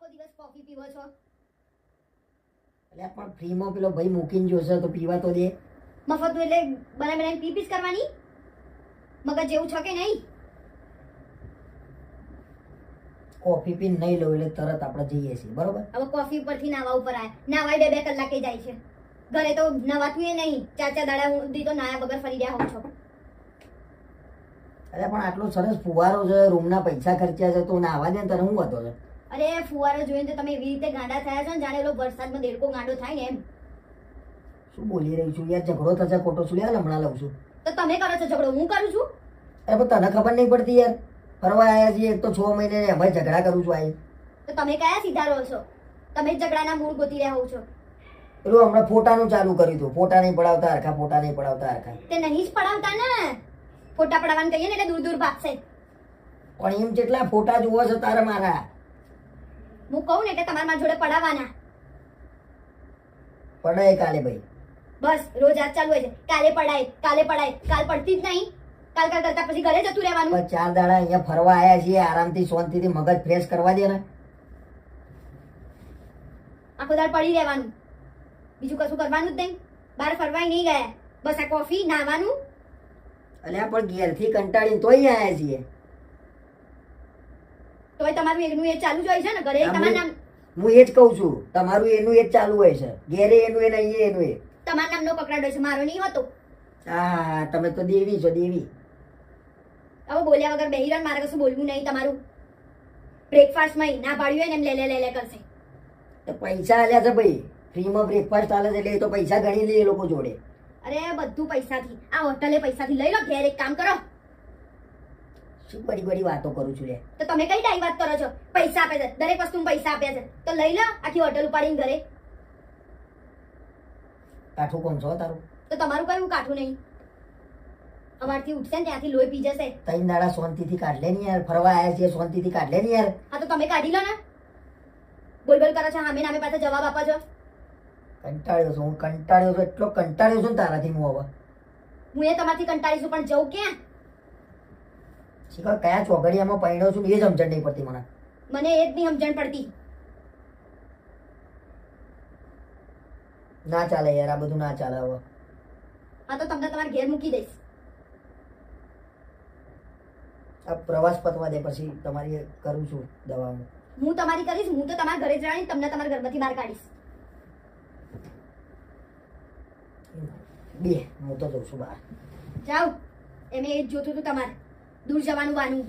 આખો દિવસ કોફી પીવો છો? એટલે પણ ફ્રીમાં પેલો ભાઈ મૂકીને જોશે તો પીવા તો દે. મફતનું એટલે બનાવી બનાવી પી પીસ કરવાની? મગજ જેવું છે કે નહીં? કોફી પીને નહીં લઉં એટલે તરત આપણે જઈએ છીએ બરોબર? હવે કોફી ઉપરથી નાવા ઉપર આવે નાવાય બે બે કલાકે જાય છે. ઘરે તો નવાતું એ નહીં. ચાર ચાર દાડા સુધી તો નાયા વગર ફરી રહ્યા હો છો. અરે પણ આટલો સરસ ફુવારો છે રૂમના પૈસા ખર્ચ્યા છે તો નાવા દે ને તને હું હતો છે? અરે ફુવારો જોઈને તો તમે એવી રીતે ગાંડા થયા છો ને જાણે એલો વરસાદમાં દેડકો ગાંડો થાય ને એમ. શું બોલી રહી છું? યાર ઝઘડો થશે ખોટો શું? યાર હમણાં લઉં છું. તો તમે કરો છો ઝઘડો હું કરું છું? અરે પણ તને ખબર નહીં પડતી યાર. ફરવા આવ્યા છીએ એક તો છ મહિને અમે ઝઘડા કરું છું આઈ. તો તમે કયા સીધા રહો છો? તમે જ ઝઘડાના મૂળ ગોતી રહ્યા હો છો. પેલું હમણાં ફોટાનું ચાલુ કર્યું હતું. ફોટા નહીં પડાવતા હરખા ફોટા નહીં પડાવતા હરખા. તે નહીં જ પડાવતા ને. ફોટા પડાવવાનું કહીએ ને એટલે દૂર દૂર ભાગશે. પણ એમ જેટલા ફોટા જોવો છો તારા મારા? હું કહું ને એટલે તમારે મારા જોડે પડાવવાના. પડાય કાલે ભાઈ. બસ રોજ આજ ચાલુ હોય છે. કાલે પડાય કાલે પડાય કાલ પડતી જ નહીં. કાલ કાલ કરતા પછી ઘરે જતું રહેવાનું. પણ ચાર દાડા અહીંયા ફરવા આવ્યા છીએ આરામથી શાંતિથી મગજ ફ્રેશ કરવા દે ને. આખો દાડ પડી રહેવાનું. બીજું કશું કરવાનું જ નહીં. બહાર ફરવાય નહીં ગયા. બસ આ કોફી નાવાનું. અલ્યા પણ ઘેરથી કંટાળીને તોય આવ્યા છીએ. તોય તમારું એનું એ ચાલુ જ હોય છે ને ઘરે? નામ હું એ જ કહું છું તમારું એનું એ જ ચાલુ હોય છે. ઘેરે એનું એ એનું એ. તમારા નામનો પકડાડો છે મારો નહીં હોતો. હા તમે તો દેવી છો દેવી. હવે બોલ્યા વગર બેહી મારે કશું બોલવું નહીં તમારું. બ્રેકફાસ્ટમાં ના પાડ્યું હોય ને એમ લે લે લે લે કરશે. તો પૈસા આલ્યા છે ભાઈ. ફ્રીમાં બ્રેકફાસ્ટ આલે છે એટલે એ તો પૈસા ગણી લે એ લોકો જોડે. અરે બધું પૈસાથી. આ હોટલે પૈસાથી લઈ લો ઘેર એક કામ કરો. શું બડી બડી વાતો કરું છું લે તો તમે કઈ ટાઈમ વાત કરો છો? પૈસા આપે છે. દરેક વસ્તુ પૈસા આપ્યા છે. તો લઈ લો આખી હોટલ ઉપાડીને ઘરે. કાઠું કોણ છો તારું? તો તમારું કયું કાઠું નહીં? અમારથી ઉઠશે ને ત્યાંથી લોહી પી જશે. ત્રણ દાડા શાંતિથી કાઢ લે ને યાર. ફરવા આવ્યા છે શાંતિથી કાઢ લે ને યાર. હા તો તમે કાઢી લો ને. બોલ બોલ કરો છો હામે નામે પાછા જવાબ આપો છો. કંટાળ્યો છું હું કંટાળ્યો છું એટલો કંટાળ્યો છું ને તારાથી હું હવે. હું એ તમારથી કંટાળી છું પણ જવું ક્યાં? શીખર કયા ચોઘડિયામાં પહેણ્યો છું એ જ સમજણ નહીં પડતી મને. મને એ જ નહીં સમજણ પડતી. ના ચાલે યાર આ બધું ના ચાલે હવે. હા તો તમને તમારા ઘેર મૂકી દઈશ. આ પ્રવાસ પતવા દે પછી તમારી કરું છું દવા હું તમારી કરીશ હું તો તમારા ઘરે જ રહેવાની તમને તમારા ઘરમાંથી બહાર કાઢીશ. બે હું તો જઉં છું બહાર. જાઓ એમ એ જોતું હતું તમારે. દૂર જવાનું વાનું